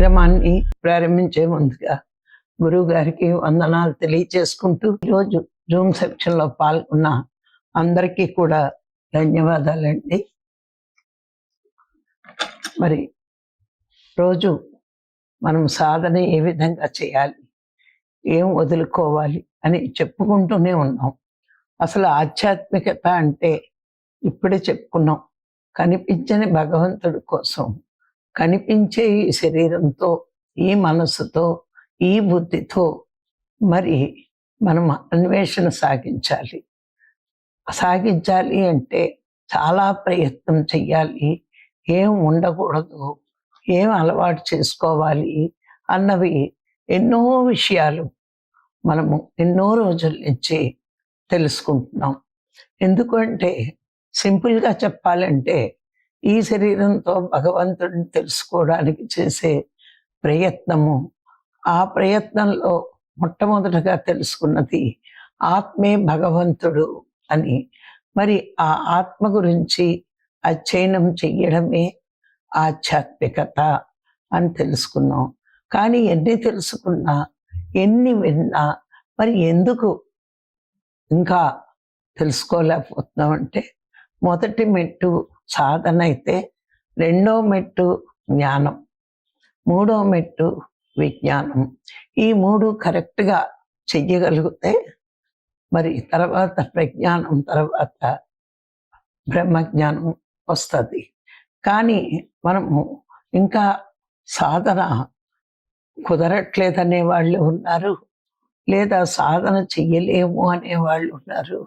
కార్యక్రమాన్ని ప్రారంభించే ముందుగా గురువు గారికి వందనాలు తెలియచేసుకుంటూ ఈరోజు జూమ్ సెక్షన్లో పాల్గొన్న అందరికీ కూడా ధన్యవాదాలండి. మరి రోజు మనం సాధన ఏ విధంగా చేయాలి? ఏం వదులుకోవాలి? అని చెప్పుకుంటూనే ఉన్నాం. అసలు ఆధ్యాత్మికత అంటే ఇప్పుడే చెప్పుకున్నాం. కనిపించని భగవంతుడి కోసం కనిపించే ఈ శరీరంతో ఈ మనసుతో ఈ బుద్ధితో మరి మనం అన్వేషణ సాగించాలి. సాగించాలి అంటే చాలా ప్రయత్నం చెయ్యాలి. ఏం ఉండకూడదు ఏం అలవాటు చేసుకోవాలి అన్నవి ఎన్నో విషయాలు మనము ఎన్నో రోజుల నుంచి తెలుసుకుంటున్నాం. ఎందుకంటే సింపుల్గా చెప్పాలంటే ఈ శరీరంతో భగవంతుడిని తెలుసుకోవడానికి చేసే ప్రయత్నము ఆ ప్రయత్నంలో మొట్టమొదటగా తెలుసుకున్నది ఆత్మే భగవంతుడు అని. మరి ఆ ఆత్మ గురించి అధ్యయనం చెయ్యడమే ఆధ్యాత్మికత అని తెలుసుకున్నాం. కానీ ఎన్ని తెలుసుకున్నా ఎన్ని విన్నా మరి ఎందుకు ఇంకా తెలుసుకోలేకపోతున్నాం అంటే మొదటి మెట్టు సాధన అయితే రెండో మెట్టు జ్ఞానం మూడో మెట్టు విజ్ఞానం. ఈ మూడు కరెక్ట్గా చెయ్యగలిగితే మరి తర్వాత ప్రజ్ఞానం తర్వాత బ్రహ్మజ్ఞానం వస్తుంది. కానీ మనము ఇంకా సాధన కుదరట్లేదనే వాళ్ళు ఉన్నారు లేదా సాధన చెయ్యలేము అనే వాళ్ళు ఉన్నారు.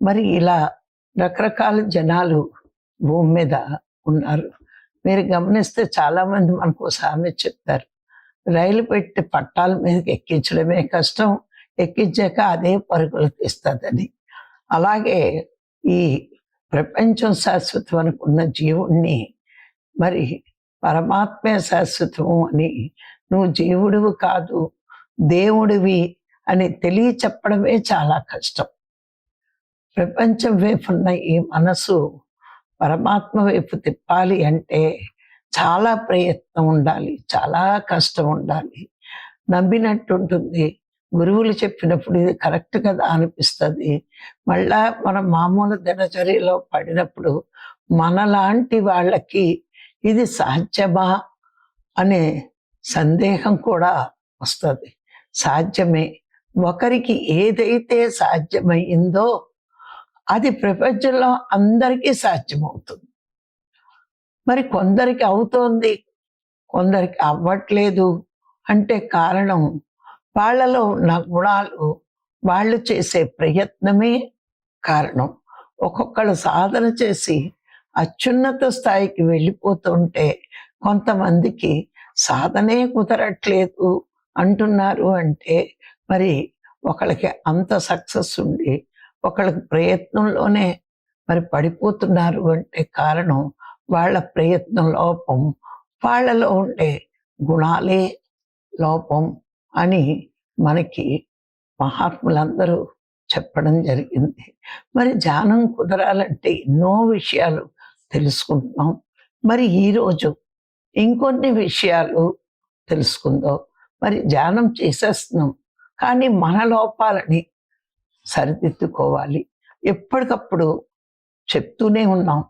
మరి ఇలా రకరకాల జనాలు భూమి మీద ఉన్నారు. మీరు గమనిస్తే చాలామంది మనకు సామె చెప్తారు. రైలు పెట్టి పట్టాల మీదకి ఎక్కించడమే కష్టం. ఎక్కించాక అదే పరుగులు తీస్తుందని. అలాగే ఈ ప్రపంచం శాశ్వతం అనుకున్న జీవుణ్ణి మరి పరమాత్మే శాశ్వతము అని నువ్వు జీవుడివి కాదు దేవుడివి అని తెలియ చెప్పడమే చాలా కష్టం. ప్రపంచం వైపున్న ఈ మనసు పరమాత్మ వైపు తిప్పాలి అంటే చాలా ప్రయత్నం ఉండాలి చాలా కష్టం ఉండాలి. నమ్మినట్టు ఉంటుంది గురువులు చెప్పినప్పుడు ఇది కరెక్ట్ కదా అనిపిస్తుంది. మళ్ళా మన మామూలు దినచర్యలో పడినప్పుడు మనలాంటి వాళ్ళకి ఇది సాధ్యమా అనే సందేహం కూడా వస్తుంది. సాధ్యమే. ఒకరికి ఏదైతే సాధ్యమైందో అది ప్రపంచంలో అందరికీ సాధ్యమవుతుంది. మరి కొందరికి అవుతోంది కొందరికి అవ్వట్లేదు అంటే కారణం వాళ్ళలో ఉన్న గుణాలు వాళ్ళు చేసే ప్రయత్నమే కారణం. ఒక్కొక్కళ్ళు సాధన చేసి అత్యున్నత స్థాయికి వెళ్ళిపోతుంటే కొంతమందికి సాధనే కుదరట్లేదు అంటున్నారు అంటే మరి ఒకళ్ళకి అంత సక్సెస్ ఉండి ఒకళ్ళకి ప్రయత్నంలోనే మరి పడిపోతున్నారు అంటే కారణం వాళ్ళ ప్రయత్నం లోపం వాళ్ళలో ఉండే గుణాలే లోపం అని మనకి మహాత్ములందరూ చెప్పడం జరిగింది. మరి ధ్యానం కుదరాలంటే ఎన్నో విషయాలు తెలుసుకుంటున్నాం. మరి ఈరోజు ఇంకొన్ని విషయాలు తెలుసుకుందాం. మరి ధ్యానం చేసేస్తున్నాం. కానీ మన లోపాలని సరిదిద్దుకోవాలి. ఎప్పటికప్పుడు చెప్తూనే ఉన్నాం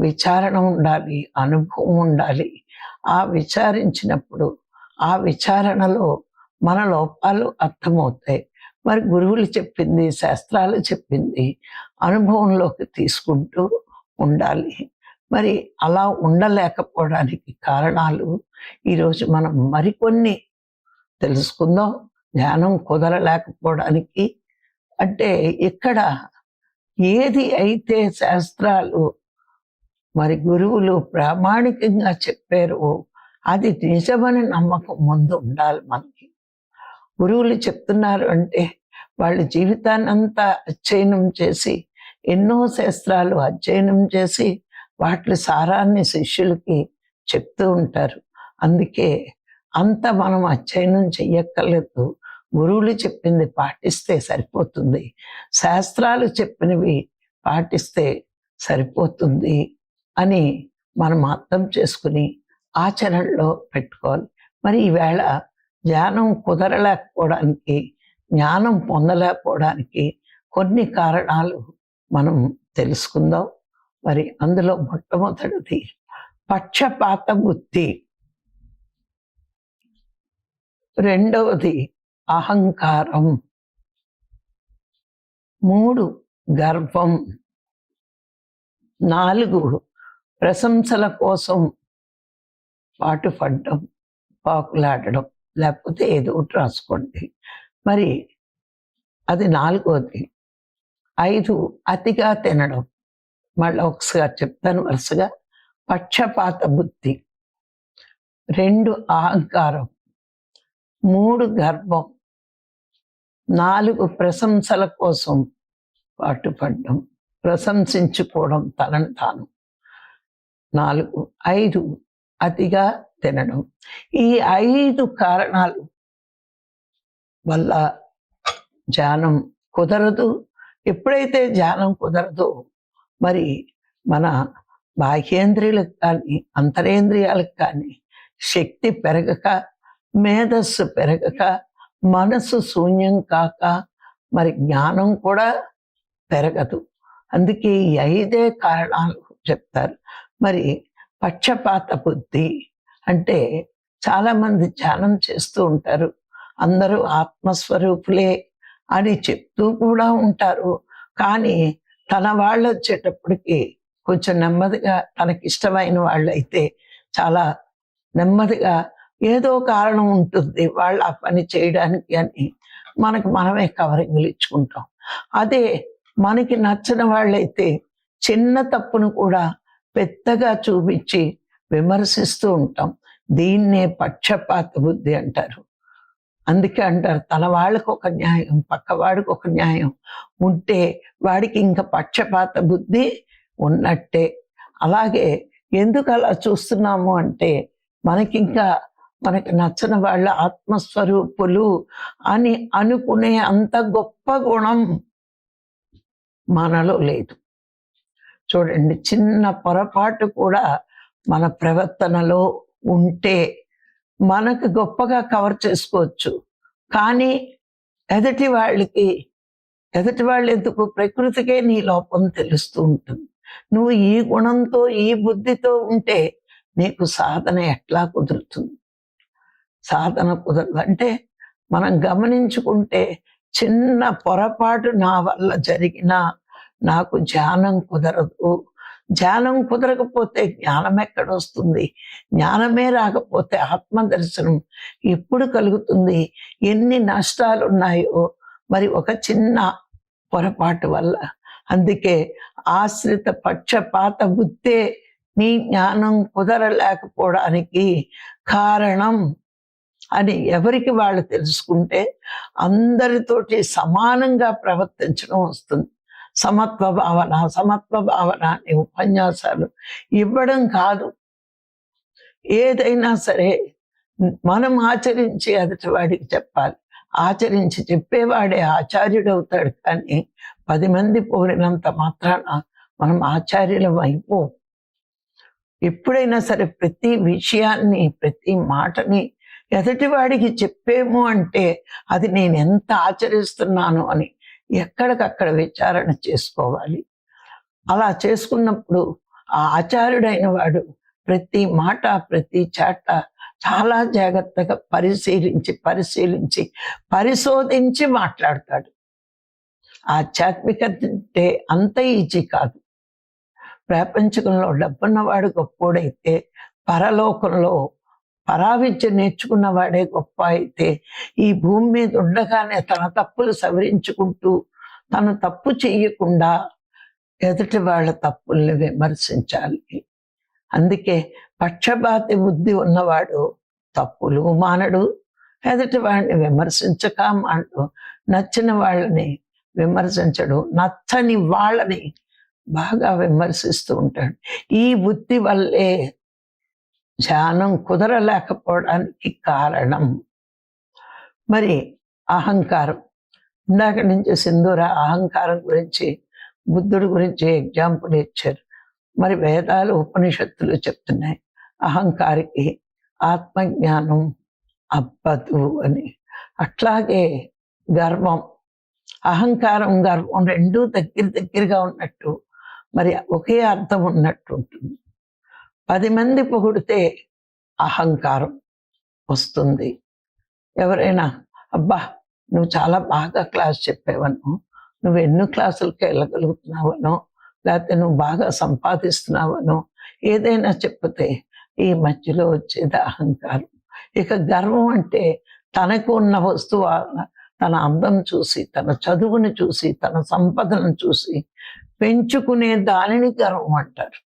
విచారణ ఉండాలి అనుభవం ఉండాలి. ఆ విచారించినప్పుడు ఆ విచారణలో మన లోపాలు అర్థమవుతాయి. మరి గురువులు చెప్పింది శాస్త్రాలు చెప్పింది అనుభవంలోకి తీసుకుంటూ ఉండాలి. మరి అలా ఉండలేకపోవడానికి కారణాలు ఈరోజు మనం మరికొన్ని తెలుసుకుందాం. ధ్యానం కుదరలేకపోవడానికి అంటే ఇక్కడ ఏది అయితే శాస్త్రాలు మరి గురువులు ప్రామాణికంగా చెప్పారో అది నిజమని నమ్మకం ముందు ఉండాలి మనకి. గురువులు చెప్తున్నారు అంటే వాళ్ళ జీవితాన్ని అంతా అధ్యయనం చేసి ఎన్నో శాస్త్రాలు అధ్యయనం చేసి వాటి సారాన్ని శిష్యులకి చెప్తూ ఉంటారు. అందుకే అంత మనం అధ్యయనం చెయ్యక్కర్లేదు. గురువులు చెప్పింది పాటిస్తే సరిపోతుంది. శాస్త్రాలు చెప్పినవి పాటిస్తే సరిపోతుంది అని మనం అర్థం చేసుకుని ఆచరణలో పెట్టుకోవాలి. మరి ఈవేళ ధ్యానం కుదరలేకపోవడానికి జ్ఞానం పొందలేకపోవడానికి కొన్ని కారణాలు మనం తెలుసుకుందాం. మరి అందులో మొట్టమొదటిది పక్షపాత బుద్ధి రెండవది అహంకారం. మూడు గర్వం. నాలుగు ప్రశంసల కోసం పాటుపడ్డం పాకులాడడం లేకపోతే ఏదో ఒకటి రాసుకోండి. మరి అది నాలుగోది. ఐదు అతిగా తినడం. మళ్ళీ ఒకసారి చెప్తాను వరుసగా. పక్షపాత బుద్ధి. రెండు అహంకారం. మూడు గర్భం నాలుగు ప్రశంసల కోసం పాటుపడడం ప్రశంసించుకోవడం తనను తాను. నాలుగు ఐదు అతిగా తినడం. ఈ ఐదు కారణాలు వల్ల ధ్యానం కుదరదు. ఎప్పుడైతే ధ్యానం కుదరదో మరి మన బాహ్యేంద్రియాలకు కానీ అంతరేంద్రియాలకు కానీ శక్తి పెరగక మేధస్సు పెరగక మనసు శూన్యం కాక మరి జ్ఞానం కూడా పెరగదు. అందుకే ఈ ఐదే కారణాలు చెప్తారు. మరి పక్షపాత బుద్ధి అంటే చాలామంది ధ్యానం చేస్తూ ఉంటారు. అందరూ ఆత్మస్వరూపులే అని చెప్తూ కూడా ఉంటారు. కానీ తన వాళ్ళు వచ్చేటప్పటికి కొంచెం నెమ్మదిగా తనకిష్టమైన వాళ్ళు అయితే చాలా నెమ్మదిగా ఏదో కారణం ఉంటుంది వాళ్ళు ఆ పని చేయడానికి అని మనకు మనమే కవరింగ్లు ఇచ్చుకుంటాం. అదే మనకి నచ్చిన వాళ్ళైతే చిన్న తప్పును కూడా పెద్దగా చూపించి విమర్శిస్తూ ఉంటాం. దీన్నే పక్షపాత బుద్ధి అంటారు. అందుకే అంటారు తన వాళ్ళకు ఒక న్యాయం పక్కవాడికి ఒక న్యాయం ఉంటే వాడికి ఇంకా పక్షపాత బుద్ధి ఉన్నట్టే. అలాగే ఎందుకు అలా చూస్తున్నాము అంటే మనకి ఇంకా మనకి నచ్చని వాళ్ళ ఆత్మస్వరూపులు అని అనుకునే అంత గొప్ప గుణం మనలో లేదు. చూడండి చిన్న పొరపాటు కూడా మన ప్రవర్తనలో ఉంటే మనకు గొప్పగా కవర్ చేసుకోవచ్చు. కానీ ఎదుటి వాళ్ళకి ఎదుటి వాళ్ళు ఎందుకు? ప్రకృతికే నీ లోపం తెలుస్తూ ఉంటుంది. నువ్వు ఈ గుణంతో ఈ బుద్ధితో ఉంటే నీకు సాధన ఎట్లా కుదురుతుంది? సాధన కుదరదు. అంటే మనం గమనించుకుంటే చిన్న పొరపాటు నా వల్ల జరిగిన నాకు ధ్యానం కుదరదు. ధ్యానం కుదరకపోతే జ్ఞానం ఎక్కడ వస్తుంది జ్ఞానమే రాకపోతే ఆత్మదర్శనం ఎప్పుడు కలుగుతుంది? ఎన్ని నష్టాలు ఉన్నాయో మరి ఒక చిన్న పొరపాటు వల్ల. అందుకే ఆశ్రిత పక్షపాత బుద్ధే నీ జ్ఞానం కుదరలేకపోవడానికి కారణం అని ఎవరికి వాళ్ళు తెలుసుకుంటే అందరితోటి సమానంగా ప్రవర్తించడం వస్తుంది. సమత్వ భావన సమత్వ భావన అనే ఉపన్యాసాలు ఇవ్వడం కాదు. ఏదైనా సరే మనం ఆచరించి అదటి వాడికి చెప్పాలి. ఆచరించి చెప్పేవాడే ఆచార్యుడు అవుతాడు కానీ పది మంది పోలినంత మాత్రాన మనం ఆచార్యులం అయిపో. ఎప్పుడైనా సరే ప్రతి విషయాన్ని ప్రతి మాటని ఎదుటివాడికి చెప్పేము అంటే అది నేను ఎంత ఆచరిస్తున్నాను అని ఎక్కడికక్కడ విచారణ చేసుకోవాలి. అలా చేసుకున్నప్పుడు ఆ ఆచార్యుడైన వాడు ప్రతి మాట ప్రతి చాట చాలా జాగ్రత్తగా పరిశీలించి పరిశీలించి పరిశోధించి మాట్లాడతాడు. ఆధ్యాత్మికత అంటే అంత ఈజీ కాదు. ప్రపంచకంలో డబ్బున్నవాడు గొప్పోడైతే పరలోకంలో పరావిద్య నేర్చుకున్న వాడే గొప్ప అయితే ఈ భూమి మీద ఉండగానే తన తప్పులు సవరించుకుంటూ తను తప్పు చెయ్యకుండా ఎదుటి వాళ్ళ తప్పుల్ని విమర్శించాలి. అందుకే పక్షపాతి బుద్ధి ఉన్నవాడు తప్పులు మానడు ఎదుటి వాడిని విమర్శించక మానడు నచ్చిన వాళ్ళని విమర్శించడు నచ్చని వాళ్ళని బాగా విమర్శిస్తూ ఉంటాడు. ఈ బుద్ధి వల్లే ధ్యానం కుదరలేకపోవడానికి కారణం. మరి అహంకారం. ఇందాక నుంచి సింధూర అహంకారం గురించి బుద్ధుడి గురించి ఎగ్జాంపుల్ ఇచ్చారు. మరి వేదాలు ఉపనిషత్తులు చెప్తున్నాయి. అహంకారికి ఆత్మజ్ఞానం అబ్బదు అని. అట్లాగే గర్వం. అహంకారం గర్వం రెండూ దగ్గర దగ్గరగా ఉన్నట్టు మరి ఒకే అర్థం ఉన్నట్టు ఉంటుంది. పది మంది పొగిడితే అహంకారం వస్తుంది. ఎవరైనా అబ్బా నువ్వు చాలా బాగా క్లాస్ చెప్పేవను. నువ్వు ఎన్నో క్లాసులకి వెళ్ళగలుగుతున్నావనో లేకపోతే నువ్వు బాగా సంపాదిస్తున్నావనో ఏదైనా చెప్తే ఈ మధ్యలో వచ్చేది అహంకారం. ఇక గర్వం అంటే తనకు ఉన్న వస్తువు తన అందం చూసి తన చదువుని చూసి తన సంపదను చూసి పెంచుకునే దానిని గర్వం అంటారు.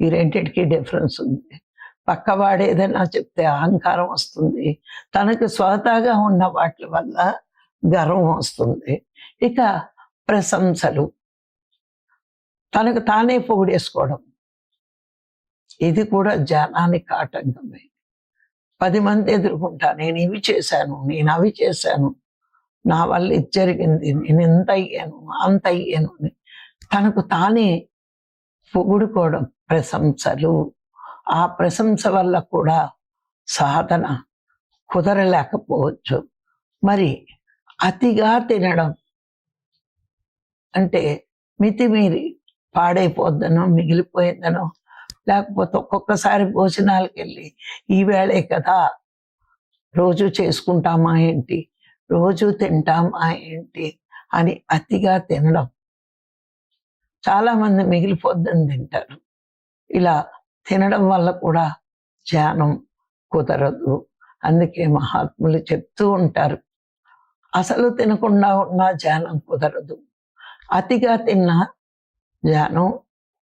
ఈ రెండింటికి డిఫరెన్స్ ఉంది. పక్కవాడు ఏదైనా చెప్తే అహంకారం వస్తుంది. తనకు స్వతహాగా ఉన్న వాటి వల్ల గర్వం వస్తుంది. ఇక ప్రశంసలు. తనకు తానే పొగిడేసుకోవడం ఇది కూడా జనానికి ఆటంకమే పది మంది ఎదుర్కొంటా నేను ఇవి చేశాను నేను అవి చేశాను. నా వల్ల ఇది జరిగింది నేను ఎంత అయ్యాను అంత అయ్యాను అని తనకు తానే పొగుడుకోవడం. ప్రశంసలు. ఆ ప్రశంస వల్ల కూడా సాధన కుదరలేకపోవచ్చు. మరి అతిగా తినడం అంటే మితిమీరి పాడైపోద్దనో మిగిలిపోయిందనో లేకపోతే ఒక్కొక్కసారి భోజనాలకు వెళ్ళి ఈవేళే కదా రోజు చేసుకుంటామా ఏంటి రోజు తింటామా ఏంటి అని అతిగా తినడం. చాలామంది మిగిలిపోద్దని తింటారు. ఇలా తినడం వల్ల కూడా ధ్యానం కుదరదు. అందుకే మహాత్ములు చెప్తూ ఉంటారు అసలు తినకుండా ఉన్న ధ్యానం కుదరదు. అతిగా తిన్న ధ్యానం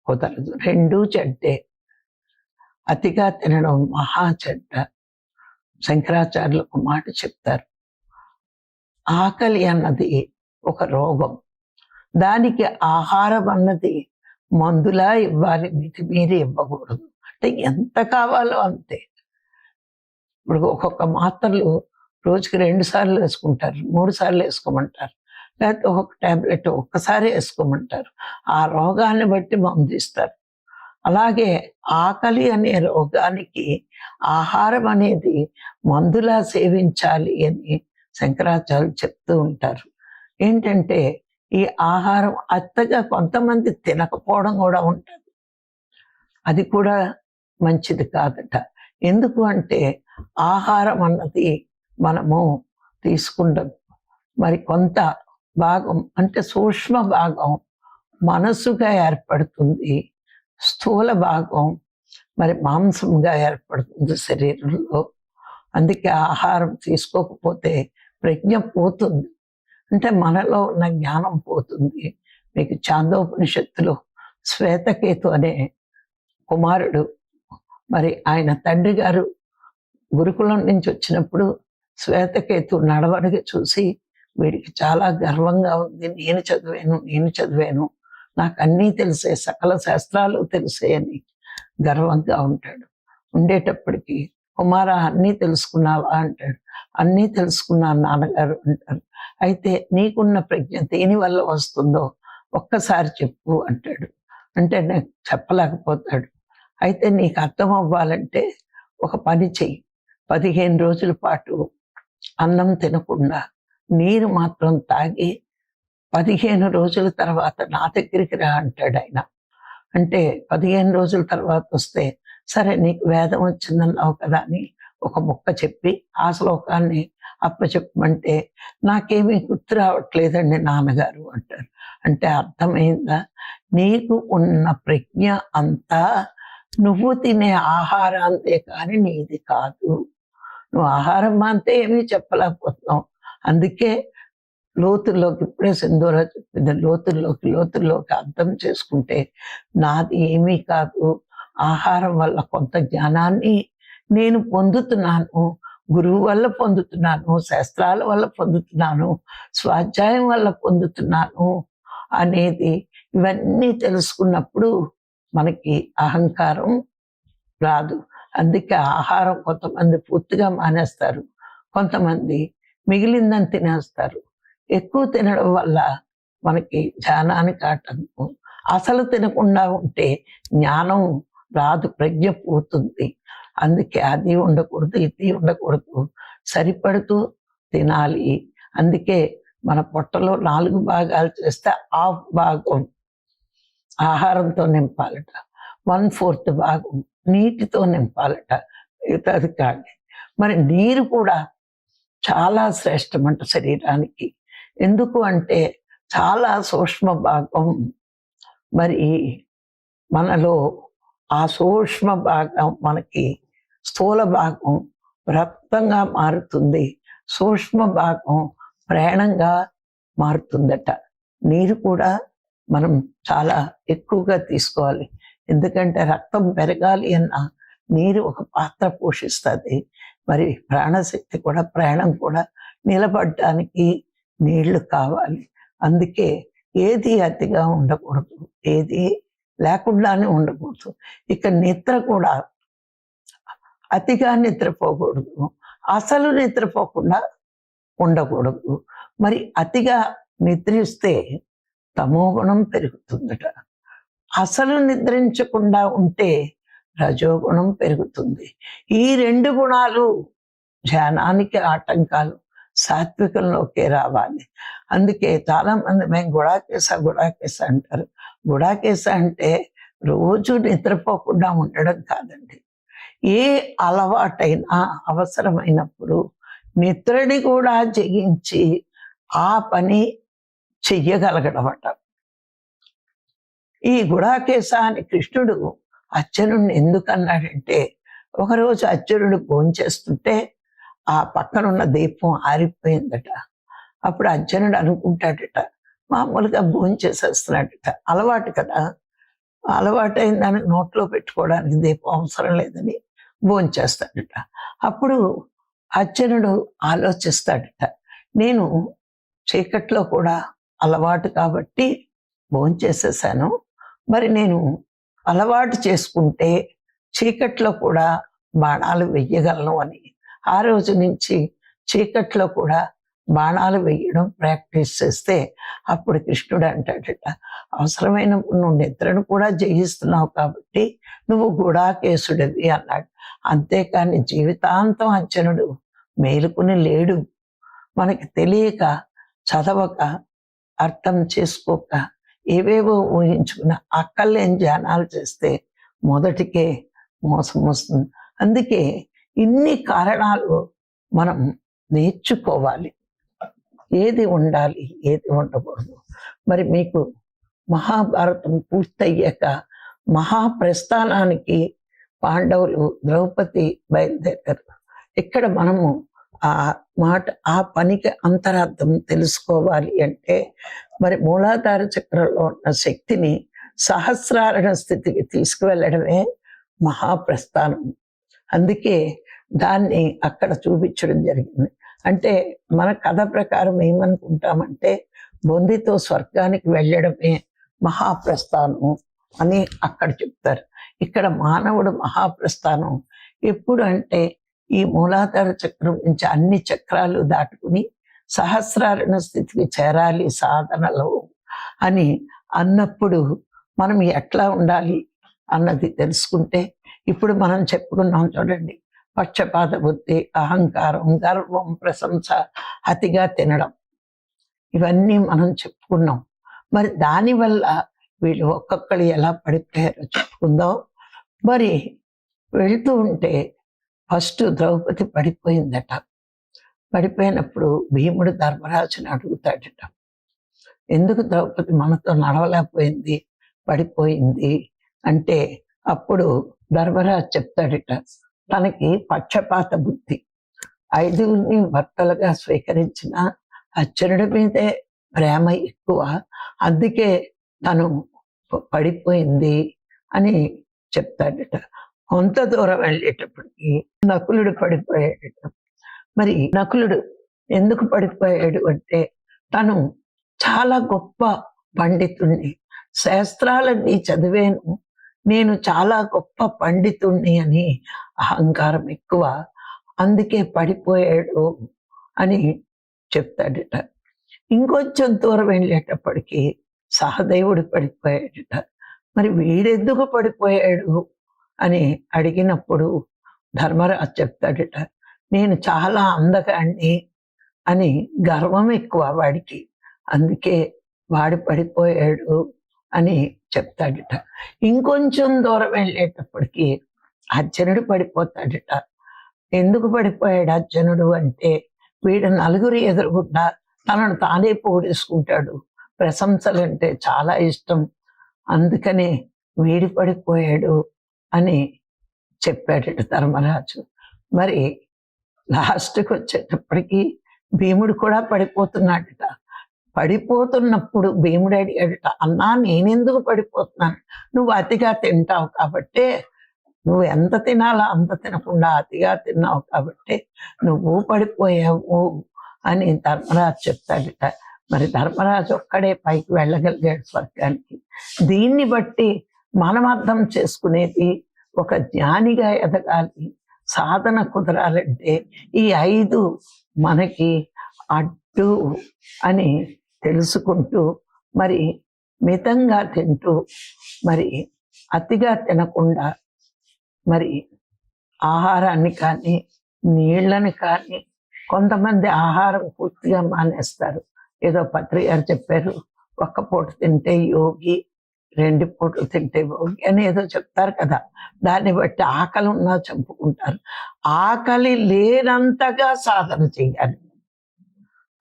కుదరదు. రెండూ చెడ్డే. అతిగా తినడం మహా చెడ్డ. శంకరాచార్యులు ఒక మాట చెప్తారు ఆకలి అన్నది ఒక రోగం. దానికి ఆహారం అన్నది మందులా ఇవ్వాలి మీకు మీరే ఇవ్వకూడదు. అంటే ఎంత కావాలో అంతే. ఇప్పుడు ఒక్కొక్క మాత్రలు రోజుకి రెండు సార్లు వేసుకుంటారు మూడు సార్లు వేసుకోమంటారు లేకపోతే ఒక్కొక్క ట్యాబ్లెట్ ఒక్కసారి వేసుకోమంటారు. ఆ రోగాన్ని బట్టి మందు ఇస్తారు. అలాగే ఆకలి అనే రోగానికి ఆహారం అనేది మందులా సేవించాలి అని శంకరాచార్యులు చెప్తూ ఉంటారు. ఏంటంటే ఈ ఆహారం అత్తగా కొంతమంది తినకపోవడం కూడా ఉంటుంది. అది కూడా మంచిది కాదట. ఎందుకు అంటే ఆహారం అన్నది మనము తీసుకుంటాం మరి కొంత భాగం అంటే సూక్ష్మ భాగం మనసుగా ఏర్పడుతుంది స్థూల భాగం మరి మాంసంగా ఏర్పడుతుంది శరీరంలో. అందుకే ఆహారం తీసుకోకపోతే ప్రజ్ఞ పోతుంది. అంటే మనలో ఉన్న జ్ఞానం పోతుంది. మీకు చాందోపనిషత్తులో శ్వేతకేతు అనే కుమారుడు మరి ఆయన తండ్రి గారు గురుకులం నుంచి వచ్చినప్పుడు శ్వేతకేతు నడవడిగా చూసి వీడికి చాలా గర్వంగా ఉంది. నేను చదివాను నేను చదివాను. నాకు అన్నీ తెలిసే సకల శాస్త్రాలు తెలిసే అని గర్వంగా ఉంటాడు. ఉండేటప్పటికీ కుమార అన్నీ తెలుసుకున్నావా? అంటాడు. అన్నీ తెలుసుకున్నాను నాన్నగారు అంటారు. అయితే నీకున్న ప్రజ్ఞ దేని వల్ల వస్తుందో ఒక్కసారి చెప్పు అంటాడు. అంటే నాకు చెప్పలేకపోతాడు. అయితే నీకు అర్థం అవ్వాలంటే ఒక పని చెయ్యి. పదిహేను రోజుల పాటు అన్నం తినకుండా నీరు మాత్రం తాగి పదిహేను రోజుల తర్వాత నా దగ్గరికి రా అంటాడు ఆయన. అంటే పదిహేను రోజుల తర్వాత వస్తే సరే నీకు వేదం వచ్చిందన్నావు కదా అని ఒక ముక్క చెప్పి ఆ శ్లోకాన్ని అప్పచెప్పమంటే నాకేమీ గుర్తు రావట్లేదండి నాన్నగారు అంటారు. అంటే అర్థమైందా? నీకు ఉన్న ప్రజ్ఞ అంతా నువ్వు తినే ఆహారాంతే కానీ నీది కాదు. నువ్వు ఆహారం అంతే ఏమీ చెప్పలేకపోతున్నావు. అందుకే లోతుల్లోకి ఇప్పుడే సింధూర చెప్పింది లోతుల్లోకి లోతుల్లోకి అర్థం చేసుకుంటే నాది ఏమీ కాదు. ఆహారం వల్ల కొంత జ్ఞానాన్ని నేను పొందుతున్నాను గురువు వల్ల పొందుతున్నాను శాస్త్రాల వల్ల పొందుతున్నాను స్వాధ్యాయం వల్ల పొందుతున్నాను అనేది ఇవన్నీ తెలుసుకున్నప్పుడు మనకి అహంకారం రాదు. అందుకే ఆహారం కొంతమంది పూర్తిగా మానేస్తారు కొంతమంది మిగిలిందని తినేస్తారు. ఎక్కువ తినడం వల్ల మనకి ధ్యానానికి ఆటంకం అసలు తినకుండా ఉంటే జ్ఞానం రాదు ప్రజ్ఞ పోతుంది అందుకే అది ఉండకూడదు ఇది ఉండకూడదు. సరిపడుతూ తినాలి. అందుకే మన పొట్టలో నాలుగు భాగాలు చేస్తే హాఫ్ భాగం ఆహారంతో నింపాలట. వన్ ఫోర్త్ భాగం నీటితో నింపాలట. మిగతాది కాదు. మరి నీరు కూడా చాలా శ్రేష్టమంట శరీరానికి. ఎందుకు అంటే చాలా సూక్ష్మ భాగం. మరి మనలో ఆ సూక్ష్మ భాగం మనకి స్థూల భాగం రక్తంగా మారుతుంది. సూక్ష్మ భాగం ప్రయాణంగా మారుతుందట. నీరు కూడా మనం చాలా ఎక్కువగా తీసుకోవాలి. ఎందుకంటే రక్తం పెరగాలి అన్న నీరు ఒక పాత్ర పోషిస్తుంది. మరి ప్రాణశక్తి కూడా ప్రయాణం కూడా నిలబడడానికి నీళ్ళు కావాలి. అందుకే ఏది అతిగా ఉండకూడదు. ఏది లేకుండానే ఉండకూడదు. ఇక నిద్ర కూడా అతిగా నిద్రపోకూడదు. అసలు నిద్రపోకుండా ఉండకూడదు. మరి అతిగా నిద్రిస్తే తమోగుణం పెరుగుతుందట. అసలు నిద్రించకుండా ఉంటే రజోగుణం పెరుగుతుంది. ఈ రెండు గుణాలు ధ్యానానికి ఆటంకాలు సాత్వికంలోకి రావాలి. అందుకే చాలా మంది మేము గుడాకేశ గుడాకేశ అంటారు. గుడాకేశ అంటే రోజు నిద్రపోకుండా ఉండడం కాదండి. ఏ అలవాటైనా అవసరమైనప్పుడు నిద్రని కూడా జయించి ఆ పని చెయ్యగలగడం ఈ గుడాకేశ అని కృష్ణుడు అర్జునుడిని ఎందుకు అన్నాడంటే ఒకరోజు అర్జునుడు భోంచేస్తుంటే ఆ పక్కనున్న దీపం ఆరిపోయిందట. అప్పుడు అర్జునుడు అనుకుంటాడట మామూలుగా భోంచేసేస్తున్నాడట అలవాటు కదా. అలవాటైన దానికి నోట్లో పెట్టుకోవడానికి దీపం అవసరం లేదని భోంచేస్తాడట అప్పుడు అర్జునుడు ఆలోచిస్తాడట నేను చీకట్లో కూడా అలవాటు కాబట్టి భోంచేసేసాను మరి నేను అలవాటు చేసుకుంటే చీకట్లో కూడా బాణాలు వెయ్యగలను అని. ఆ రోజు నుంచి చీకట్లో కూడా బాణాలు వేయడం ప్రాక్టీస్ చేస్తే అప్పుడు కృష్ణుడు అంటాడట అవసరమైన నువ్వు నిద్రను కూడా జయిస్తున్నావు కాబట్టి నువ్వు గుడాకేశుడివి అన్నాడు. అంతేకాని జీవితాంతం అంచనుడు మేలుకుని లేడు. మనకి తెలియక చదవక అర్థం చేసుకోక ఏవేవో ఊహించుకున్న అక్కర్లేని ధ్యానాలు చేస్తే మొదటికే మోసం వస్తుంది. అందుకే ఇన్ని కారణాలు మనం నేర్చుకోవాలి. ఏది ఉండాలి ఏది ఉండకూడదు. మరి మీకు మహాభారతం పూర్తయ్యాక మహాప్రస్థానానికి పాండవులు ద్రౌపది బయలుదేరారు. ఇక్కడ మనము ఆ మాట ఆ పనికి అంతరార్థం తెలుసుకోవాలి అంటే మరి మూలాధార చక్రంలో ఉన్న శక్తిని సహస్రారణ స్థితికి తీసుకువెళ్ళడమే మహాప్రస్థానం. అందుకే దాన్ని అక్కడ చూపించడం జరిగింది. అంటే మన కథ ప్రకారం ఏమనుకుంటామంటే బొందితో స్వర్గానికి వెళ్ళడమే మహాప్రస్థానం అని అక్కడ చెప్తారు. ఇక్కడ మానవుడు మహాప్రస్థానం ఎప్పుడు అంటే ఈ మూలాధార చక్రం నుంచి అన్ని చక్రాలు దాటుకుని సహస్రారణ స్థితికి చేరాలి సాధనలో అని అన్నప్పుడు మనం ఎట్లా ఉండాలి అన్నది తెలుసుకుంటే ఇప్పుడు మనం చెప్పుకున్నాం చూడండి. పక్షపాత బుద్ధి అహంకారం గర్వం ప్రశంస అతిగా తినడం. ఇవన్నీ మనం చెప్పుకున్నాం. మరి దానివల్ల వీళ్ళు ఒక్కొక్కరు ఎలా పడిపోయారో చెప్పుకుందాం. మరి వెళ్తూ ఉంటే ఫస్ట్ ద్రౌపది పడిపోయిందట. పడిపోయినప్పుడు భీముడు ధర్మరాజుని అడుగుతాడట. ఎందుకు ద్రౌపది మనతో నడవలేకపోయింది? పడిపోయింది? అంటే అప్పుడు ధర్మరాజు చెప్తాడట తనకి పక్షపాత బుద్ధి. ఐదుగురిని భర్తలుగా స్వీకరించిన అర్జునుడి మీదే ప్రేమ ఎక్కువ. అందుకే తను పడిపోయింది అని చెప్తాడట. కొంత దూరం వెళ్ళేటప్పటికి నకులుడు పడిపోయాడట. మరి నకులుడు ఎందుకు పడిపోయాడు అంటే తను చాలా గొప్ప పండితుణ్ణి. శాస్త్రాలన్నీ చదివాను నేను చాలా గొప్ప పండితుణ్ణి అని అహంకారం ఎక్కువ. అందుకే పడిపోయాడు అని చెప్తాడట. ఇంకొంచెం దూరం వెళ్ళేటప్పటికి సహదేవుడు పడిపోయాడట. మరి వీడెందుకు పడిపోయాడు అని అడిగినప్పుడు ధర్మరాజు చెప్తాడట. నేను చాలా అందగాన్ని అని గర్వం ఎక్కువ వాడికి. అందుకే వాడు పడిపోయాడు అని చెప్తాడట. ఇంకొంచెం దూరం వెళ్ళేటప్పటికి అర్జునుడు పడిపోతాడట. ఎందుకు పడిపోయాడు అర్జునుడు అంటే వీడు నలుగురు ఎదురుగుండా తనను తానే పోడేసుకుంటాడు ప్రశంసలంటే చాలా ఇష్టం. అందుకనే వీడి పడిపోయాడు అని చెప్పాడట ధర్మరాజు. మరి లాస్ట్కి వచ్చేటప్పటికి భీముడు కూడా పడిపోతున్నాడట. పడిపోతున్నప్పుడు భీముడు అడిగాడట అన్నా నేనెందుకు పడిపోతున్నాను? నువ్వు అతిగా తింటావు కాబట్టే నువ్వు ఎంత తినాలో అంత తినకుండా అతిగా తిన్నావు కాబట్టి నువ్వు పడిపోయావు అని ధర్మరాజు చెప్తాడట. మరి ధర్మరాజు ఒక్కడే పైకి వెళ్ళగలిగాడు స్వర్గానికి. దీన్ని బట్టి మనం అర్థం చేసుకునేది ఒక జ్ఞానిగా ఎదగాలి సాధన కుదరాలంటే ఈ ఐదు మనకి అడ్డు అని తెలుసుకుంటూ మరి మితంగా తింటూ మరి అతిగా తినకుండా మరి ఆహారాన్ని కానీ నీళ్ళని కానీ కొంతమంది ఆహారం పూర్తిగా మానేస్తారు. ఏదో పత్రి గారు చెప్పారు ఒక్క పూట తింటే యోగి రెండు పూటలు తింటే యోగి అని ఏదో చెప్తారు కదా. దాన్ని బట్టి ఆకలి ఉన్నా చంపుకుంటారు. ఆకలి లేనంతగా సాధన చేయాలి.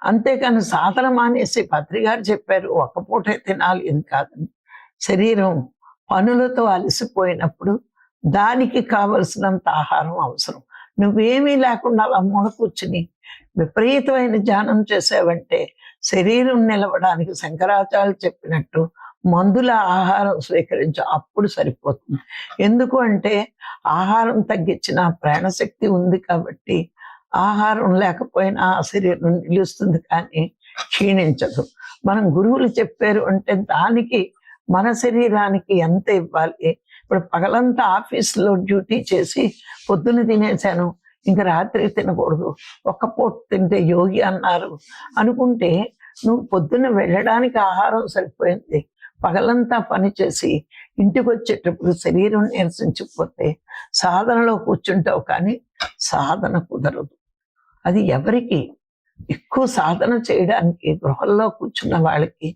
అంతేకాని సాధన మానేసి పత్రి గారు చెప్పారు ఒక పూటే తినాలి ఇది కాదని శరీరం పనులతో అలసిపోయినప్పుడు దానికి కావలసినంత ఆహారం అవసరం. నువ్వేమీ లేకుండా అలా మూల కూర్చుని విపరీతమైన ధ్యానం చేసావంటే శరీరం నిలవడానికి శంకరాచార్యులు చెప్పినట్టు మందుల ఆహారం స్వీకరించు అప్పుడు సరిపోతుంది. ఎందుకు అంటే ఆహారం తగ్గించిన ప్రాణశక్తి ఉంది కాబట్టి ఆహారం లేకపోయినా ఆ శరీరం నిలుస్తుంది కానీ క్షీణించదు. మనం గురువులు చెప్పారు అంటే దానికి మన శరీరానికి ఎంత ఇవ్వాలి? ఇప్పుడు పగలంతా ఆఫీస్లో డ్యూటీ చేసి పొద్దున తినేశాను ఇంకా రాత్రి తినకూడదు. ఒక్క పూట తింటే యోగి అన్నారు అనుకుంటే నువ్వు పొద్దున్న వెళ్ళడానికి ఆహారం సరిపోయింది. పగలంతా పని చేసి ఇంటికి వచ్చేటప్పుడు శరీరం నిరసించకపోతే సాధనలో కూర్చుంటావు కానీ సాధన కుదరదు. అది ఎవరికి? ఎక్కువ సాధన చేయడానికి గృహంలో కూర్చున్న వాళ్ళకి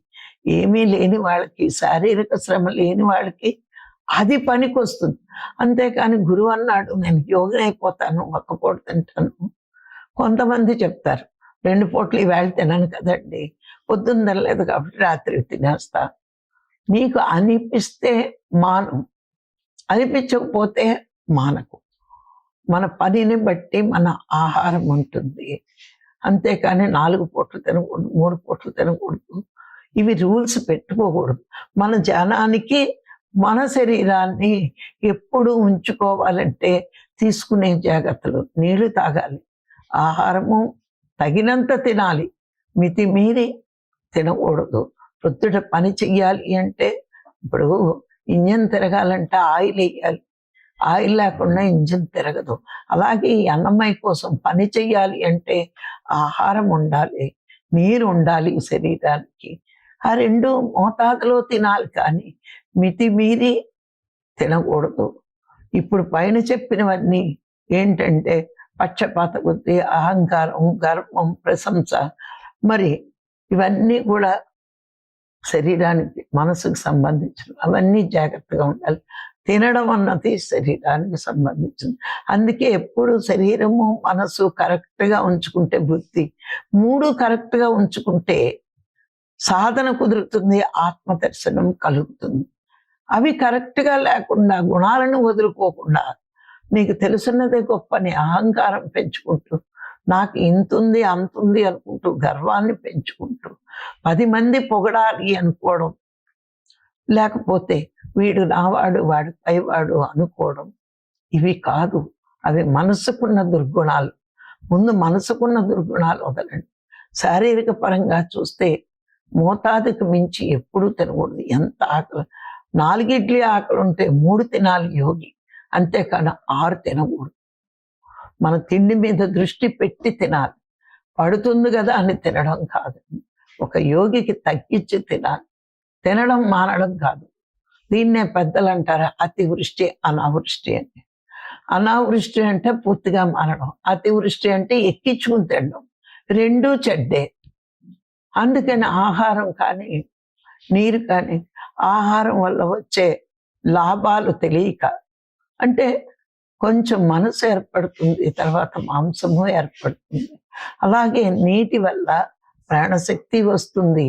ఏమీ లేని వాళ్ళకి శారీరక శ్రమ లేని వాళ్ళకి అది పనికి వస్తుంది అంతేకాని గురువు అన్నాడు నేను యోగం అయిపోతాను ఒక్క పూట తింటాను. కొంతమంది చెప్తారు రెండు పూట్లు ఈవేళ తినను కదండి పొద్దున్న తినలేదు కాబట్టి రాత్రి తినేస్తా. నీకు అనిపిస్తే మాను అనిపించకపోతే మానకు. మన పనిని బట్టి మన ఆహారం ఉంటుంది. అంతేకాని నాలుగు పూటలు తినకూడదు మూడు పూటలు తినకూడదు. ఇవి రూల్స్ పెట్టుకోకూడదు. మన జనానికి మన శరీరాన్ని ఎప్పుడు ఉంచుకోవాలంటే తీసుకునే జాగ్రత్తలు. నీళ్ళు తాగాలి. ఆహారము తగినంత తినాలి. మితిమీరి తినకూడదు. ప్రొద్దుట పని చెయ్యాలి అంటే ఇప్పుడు ఇంజన్ తిరగాలంటే ఆయిల్ వేయాలి. ఆయిల్ లేకుండా ఇంజిన్ తిరగదు. అలాగే ఈ అన్నమయ్య కోసం పని చెయ్యాలి అంటే ఆహారం ఉండాలి నీరు ఉండాలి శరీరానికి. ఆ రెండు మోతాదులో తినాలి కానీ మితిమీరి తినకూడదు. ఇప్పుడు పైన చెప్పినవన్నీ ఏంటంటే పక్షపాత బుద్ధి అహంకారం గర్వం ప్రశంస. మరి ఇవన్నీ కూడా శరీరానికి మనసుకు సంబంధించిన అవన్నీ జాగ్రత్తగా ఉండాలి. తినడం అన్నది శరీరానికి సంబంధించింది. అందుకే ఎప్పుడు శరీరము మనసు కరెక్ట్గా ఉంచుకుంటే బుద్ధి మూడు కరెక్ట్గా ఉంచుకుంటే సాధన కుదురుతుంది ఆత్మ దర్శనం కలుగుతుంది. అవి కరెక్ట్గా లేకుండా గుణాలను వదులుకోకుండా నీకు తెలుసున్నదే గొప్పని అహంకారం పెంచుకుంటూ నాకు ఇంతుంది అంతుంది అనుకుంటూ గర్వాన్ని పెంచుకుంటూ పది మంది పొగడాలి అనుకోవడం లేకపోతే వీడు నావాడు వాడు పైవాడు అనుకోవడం ఇవి కాదు. అవి మనసుకున్న దుర్గుణాలు. ముందు మనసుకున్న దుర్గుణాలు వదలండి. శారీరక పరంగా చూస్తే మోతాదుకు మించి ఎప్పుడూ తినకూడదు. ఎంత ఆకలి నాలుగిడ్లీ ఆకలి ఉంటే మూడు తినాలి యోగి. అంతేకాని ఆరు తినకూడదు. మన తిండి మీద దృష్టి పెట్టి తినాలి. పడుతుంది కదా అని తినడం కాదు. ఒక యోగికి తగ్గించి తినాలి. తినడం మానడం కాదు. దీన్నే పెద్దలు అంటారు అతివృష్టి అనావృష్టి అని అనావృష్టి అంటే పూర్తిగా మారడం. అతివృష్టి అంటే ఎక్కించుకుని తినడం. రెండూ చెడ్డే. అందుకని ఆహారం కానీ నీరు కానీ ఆహారం వల్ల వచ్చే లాభాలు తెలియక అంటే కొంచెం మనసు ఏర్పడుతుంది తర్వాత మాంసము ఏర్పడుతుంది. అలాగే నీటి వల్ల ప్రాణశక్తి వస్తుంది.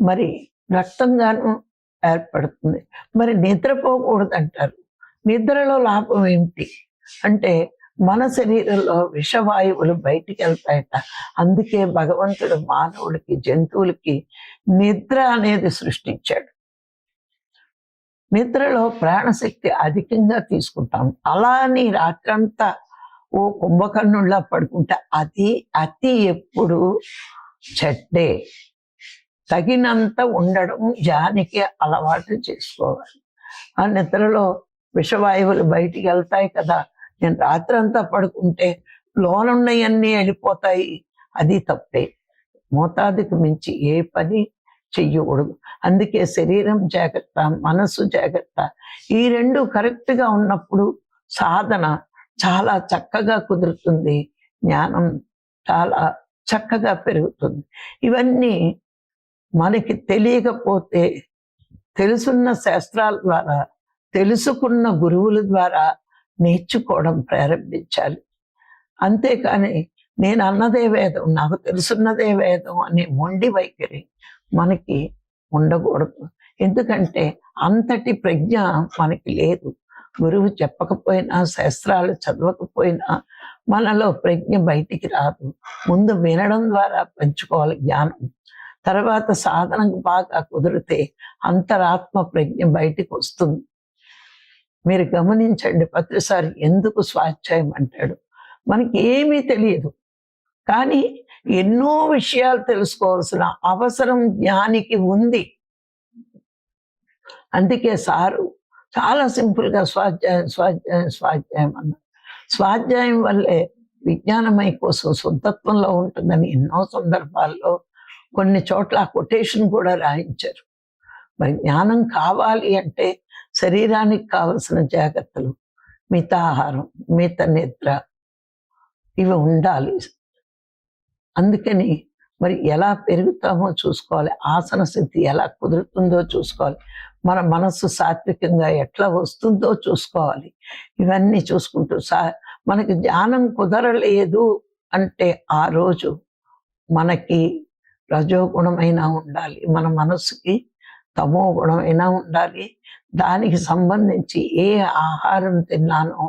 మరి రక్తంగాను ఏర్పడుతుంది. మరి నిద్రపోకూడదు అంటారు నిద్రలో లాభం ఏమిటి? అంటే మన శరీరంలో విషవాయువులు బయటికి వెళ్తాయట అందుకే భగవంతుడు మానవుడికి జంతువులకి నిద్ర అనేది సృష్టించాడు. నిద్రలో ప్రాణశక్తి అధికంగా తీసుకుంటాం. అలా అని రాత్రంతా ఓ కుంభకర్ణుల్లా పడుకుంటే అది అతి ఎప్పుడు చెడ్డే. తగినంత ఉండడం జానికి అలవాటు చేసుకోవాలి. ఆ నిద్రలో విషవాయువులు బయటికి వెళ్తాయి కదా. నేను రాత్రంతా పడుకుంటే లోనున్నవన్నీ వెళ్ళిపోతాయి. అది తప్పే. మోతాదుకు మించి ఏ పని చెయ్యకూడదు. అందుకే శరీరం జాగ్రత్త మనసు జాగ్రత్త. ఈ రెండు కరెక్ట్గా ఉన్నప్పుడు సాధన చాలా చక్కగా కుదురుతుంది. జ్ఞానం చాలా చక్కగా పెరుగుతుంది. ఇవన్నీ మనకి తెలియకపోతే తెలుసున్న శాస్త్రాల ద్వారా తెలుసుకున్న గురువుల ద్వారా నేర్చుకోవడం ప్రారంభించాలి. అంతేకాని నేను అన్నదే వేదం నాకు తెలుసున్నదే వేదం అనే మొండి వైఖరి మనకి ఉండకూడదు. ఎందుకంటే అంతటి ప్రజ్ఞ మనకి లేదు. గురువు చెప్పకపోయినా శాస్త్రాలు చదవకపోయినా మనలో ప్రజ్ఞ బయటికి రాదు. ముందు వినడం ద్వారా పెంచుకోవాలి జ్ఞానం. తర్వాత సాధనకు బాగా కుదిరితే అంతరాత్మ ప్రజ్ఞ బయటికి వస్తుంది. మీరు గమనించండి ప్రతిసారి ఎందుకు స్వాధ్యాయం అంటాడు. మనకి ఏమీ తెలియదు. కానీ ఎన్నో విషయాలు తెలుసుకోవాల్సిన అవసరం జ్ఞానికి ఉంది. అందుకే సారు చాలా సింపుల్గా స్వాధ్యాయం స్వాధ్యాయం స్వాధ్యాయం అన్నారు. స్వాధ్యాయం వల్లే విజ్ఞానమై కోసం శుద్ధత్వంలో ఉంటుందని ఎన్నో సందర్భాల్లో కొన్ని చోట్ల ఆ కొటేషన్ కూడా రాయించారు. మరి జ్ఞానం కావాలి అంటే శరీరానికి కావలసిన జాగ్రత్తలు మితాహారం మిత నిద్ర ఇవి ఉండాలి. అందుకని మరి ఎలా పెరుగుతామో చూసుకోవాలి ఆసన స్థితి ఎలా కుదురుతుందో చూసుకోవాలి మన మనస్సు సాత్వికంగా ఎట్లా వస్తుందో చూసుకోవాలి. ఇవన్నీ చూసుకుంటూ సా మనకి జ్ఞానం కుదరలేదు అంటే ఆ రోజు మనకి రజోగుణమైనా ఉండాలి. మన మనసుకి తమో గుణమైనా ఉండాలి. దానికి సంబంధించి ఏ ఆహారం తిన్నానో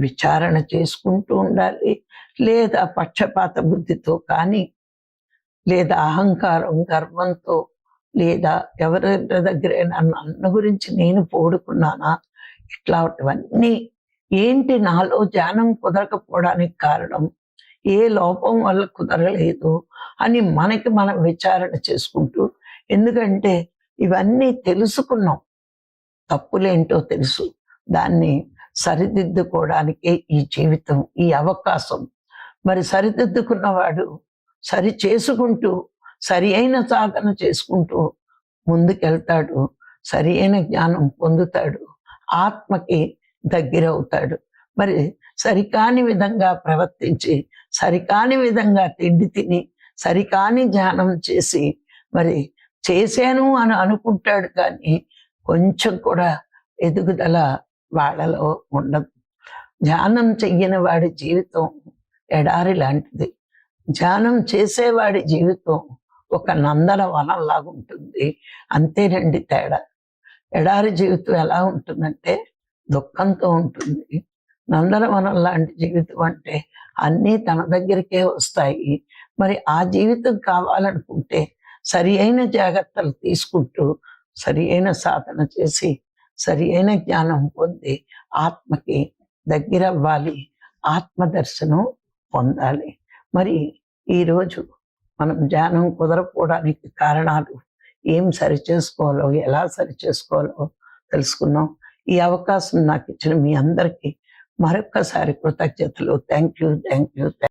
విచారణ చేసుకుంటూ ఉండాలి. లేదా పక్షపాత బుద్ధితో కానీ లేదా అహంకారం గర్వంతో లేదా ఎవరి దగ్గర నన్ను అన్న గురించి నేను పోడుకున్నానా? ఇట్లాంటివన్నీ ఏంటి నాలో ధ్యానం కుదరకపోవడానికి కారణం? ఏ లోపం వల్ల కుదరలేదు అని మనకి మనం విచారణ చేసుకుంటూ ఎందుకంటే ఇవన్నీ తెలుసుకున్నాం. తప్పులేంటో తెలుసు. దాన్ని సరిదిద్దుకోవడానికే ఈ జీవితం ఈ అవకాశం. మరి సరిదిద్దుకున్నవాడు సరి చేసుకుంటూ సరి అయిన సాధన చేసుకుంటూ ముందుకెళ్తాడు. సరి అయిన జ్ఞానం పొందుతాడు. ఆత్మకి దగ్గరవుతాడు. మరి సరికాని విధంగా ప్రవర్తించి సరికాని విధంగా తిండి తిని సరికాని ధ్యానం చేసి మరి చేశాను అని అనుకుంటాడు కానీ కొంచెం కూడా ఎదుగుదల వాళ్ళలో ఉండదు. ధ్యానం చెయ్యని వాడి జీవితం ఎడారి లాంటిది. ధ్యానం చేసేవాడి జీవితం ఒక నందన వనంలాగా ఉంటుంది. అంతేనండి తేడా. ఎడారి జీవితం ఎలా ఉంటుందంటే దుఃఖంతో ఉంటుంది. నందనవనం లాంటి జీవితం అంటే అన్నీ తన దగ్గరికే వస్తాయి. మరి ఆ జీవితం కావాలనుకుంటే సరి అయిన జాగ్రత్తలు తీసుకుంటూ సరి అయిన సాధన చేసి సరి అయిన జ్ఞానం పొంది ఆత్మకి దగ్గరవ్వాలి. ఆత్మదర్శనం పొందాలి. మరి ఈరోజు మనం ధ్యానం కుదరకపోవడానికి కారణాలు ఏం సరి చేసుకోవాలో ఎలా సరి చేసుకోవాలో తెలుసుకున్నాం ఈ అవకాశం నాకు ఇచ్చిన మీ అందరికీ మరొక్కసారి కృతజ్ఞతలు థ్యాంక్ యూ థ్యాంక్ యూ